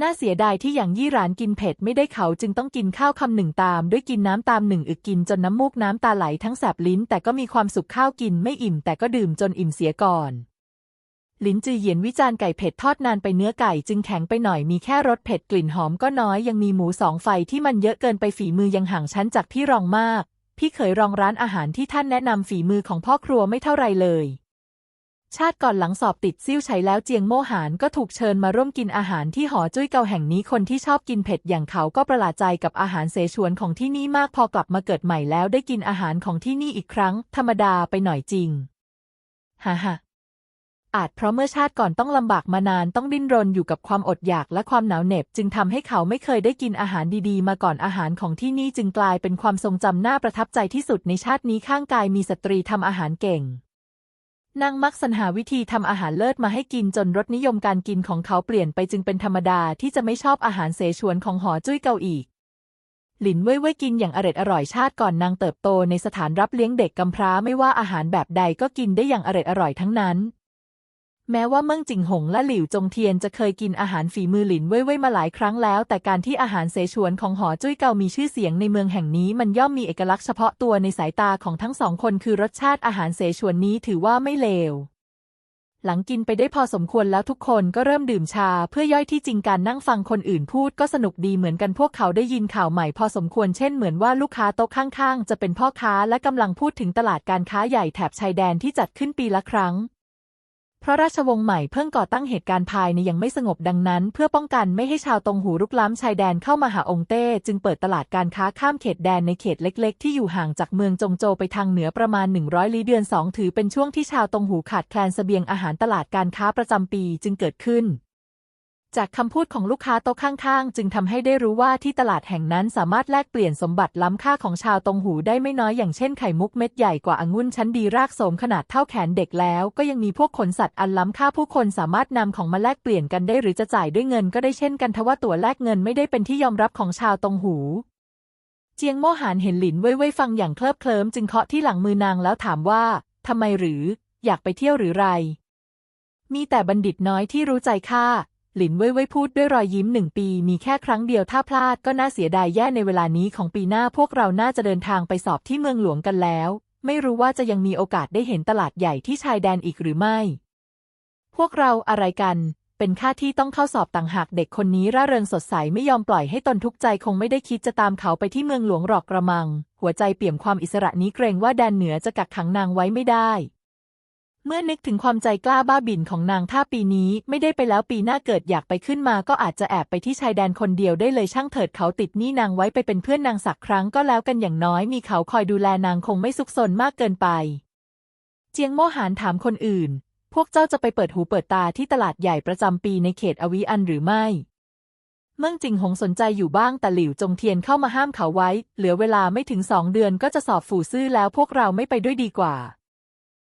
น่าเสียดายที่อย่างยี่หรานกินเผ็ดไม่ได้เขาจึงต้องกินข้าวคำหนึ่งตาม ด้วยกินน้ำตามหนึ่งอึกกินจนน้ำมูกน้ำตาไหลทั้งแสบลิ้น แต่ก็มีความสุขข้าวกินไม่อิ่มแต่ก็ดื่มจนอิ่มเสียก่อนลินจือเหยียนวิจารณ์ไก่เผ็ดทอดนานไปเนื้อไก่จึงแข็งไปหน่อยมีแค่รสเผ็ดกลิ่นหอมก็น้อยยังมีหมูสองไฟที่มันเยอะเกินไปฝีมือยังห่างชั้นจากพี่รองมาก พี่เคยรองร้านอาหารที่ท่านแนะนำฝีมือของพ่อครัวไม่เท่าไรเลย ชาติก่อนหลังสอบติดซิ่วไฉแล้วเจียงโมหานก็ถูกเชิญมาร่วมกินอาหารที่หอจุ้ยเกาแห่งนี้คนที่ชอบกินเผ็ดอย่างเขาก็ประหลาดใจกับอาหารเสฉวนของที่นี่มากพอกลับมาเกิดใหม่แล้วได้กินอาหารของที่นี่อีกครั้ง ธรรมดาไปหน่อยจริงฮ่าฮ่าอาจเพราะเมื่อชาติก่อนต้องลำบากมานานต้องดิ้นรนอยู่กับความอดอยากและความหนาวเหน็บ จึงทำให้เขาไม่เคยได้กินอาหารดีๆ มาก่อนอาหารของที่นี่จึงกลายเป็นความทรงจำน่าประทับใจที่สุดในชาตินี้ข้างกายมีสตรีทำอาหารเก่ง นางมักสรรหาวิธีทำอาหารเลิศมาให้กินจนรสนิยมการกินของเขาเปลี่ยนไปจึงเป็นธรรมดาที่จะไม่ชอบอาหารเสฉวนของหอจุ้ยเกาอีก หลินเว่ยเว่ยกินอย่างอร็ดอร่อยชาติก่อนนางเติบโตในสถานรับเลี้ยงเด็กกำพร้าไม่ว่าอาหารแบบใดก็กินได้อย่างอร็ดอร่อยทั้งนั้น แม้ว่าเมืองจิงหงและหลิวจงเทียนจะเคยกินอาหารฝีมือหลินเว่ยเว่ยมาหลายครั้งแล้ว แต่การที่อาหารเสฉวนของหอจุ้ยเกามีชื่อเสียงในเมืองแห่งนี้มันย่อมมีเอกลักษณ์เฉพาะตัวในสายตาของทั้งสองคนคือรสชาติอาหารเสฉวนนี้ถือว่าไม่เลวหลังกินไปได้พอสมควรแล้วทุกคนก็เริ่มดื่มชา เพื่อย่อยที่จริงการนั่งฟังคนอื่นพูดก็สนุกดีเหมือนกันพวกเขาได้ยินข่าวใหม่พอสมควรเช่นเหมือนว่าลูกค้าโต๊ะข้างๆ จะเป็นพ่อค้าและกำลังพูดถึงตลาดการค้าใหญ่แถบชายแดนที่จัดขึ้นปีละครั้ง เพราะราชวงศ์ใหม่เพิ่งก่อตั้งเหตุการณ์ภายในยังไม่สงบดังนั้น เพื่อป้องกันไม่ให้ชาวตงหูรุกล้ำชายแดนเข้ามาหาองเต้ จึงเปิดตลาดการค้าข้ามเขตแดนในเขตเล็ก ๆ ที่อยู่ห่างจากเมืองจงโจไปทางเหนือประมาณ 100 ลี้เดือนสองถือเป็นช่วงที่ชาวตงหูขาดแคลนเสบียงอาหารตลาดการค้าประจำปีจึงเกิดขึ้น จากคำพูดของลูกค้าโต๊ะข้างๆ จึงทำให้ได้รู้ว่าที่ตลาดแห่งนั้นสามารถแลกเปลี่ยนสมบัติล้ำค่าของชาวตงหูได้ไม่น้อยอย่างเช่นไข่มุกเม็ดใหญ่กว่าองุ่นชั้นดีรากโสมขนาดเท่าแขนเด็กแล้ว ก็ยังมีพวกขนสัตว์อันล้ำค่าผู้คนสามารถนำของมาแลกเปลี่ยนกันได้หรือจะจ่ายด้วยเงินก็ได้เช่นกันทว่าตั๋วแลกเงินไม่ได้เป็นที่ยอมรับของชาวตงหูเจียงโมหานเห็นหลินเว่ยเว่ยฟังอย่างเคลิบเคลิ้มจึงเคาะที่หลังมือนางแล้วถามว่าทำไมหรือ อยากไปเที่ยวหรือไร มีแต่บัณฑิตน้อยที่รู้ใจข้า หลินเว่ยเว่ยพูดด้วยรอยยิ้มหนึ่งปีมีแค่ครั้งเดียวถ้าพลาดก็น่าเสียดายแย่ในเวลานี้ของปีหน้าพวกเราน่าจะเดินทางไปสอบที่เมืองหลวงกันแล้ว ไม่รู้ว่าจะยังมีโอกาสได้เห็นตลาดใหญ่ที่ชายแดนอีกหรือไม่ พวกเราอะไรกัน เป็นค่าที่ต้องเข้าสอบต่างหากเด็กคนนี้ร่าเริงสดใสไม่ยอมปล่อยให้ตนทุกข์ใจคงไม่ได้คิดจะตามเขาไปที่เมืองหลวงหรอกกระมัง หัวใจเปี่ยมความอิสระนี้เกรงว่าแดนเหนือจะกักขังนางไว้ไม่ได้ เมื่อนึกถึงความใจกล้าบ้าบิ่นของนางถ้าปีนี้ไม่ได้ไปแล้วปีหน้าเกิดอยากไปขึ้นมาก็อาจจะแอบไปที่ชายแดนคนเดียวได้เลยช่างเถิดเขาติดหนี้นางไว้ไปเป็นเพื่อนนางสักครั้งก็แล้วกันอย่างน้อยมีเขาคอยดูแลนางคงไม่ซุกซนมากเกินไป เจียงโมหานถามคนอื่น พวกเจ้าจะไปเปิดหูเปิดตาที่ตลาดใหญ่ประจำปีในเขตอวิอันหรือไม่เมืองจิงหงสนใจอยู่บ้างแต่หลิวจงเทียนเข้ามาห้ามเขาไว้ เหลือเวลาไม่ถึงสองเดือนก็จะสอบฝูซื่อแล้วพวกเราไม่ไปด้วยดีกว่า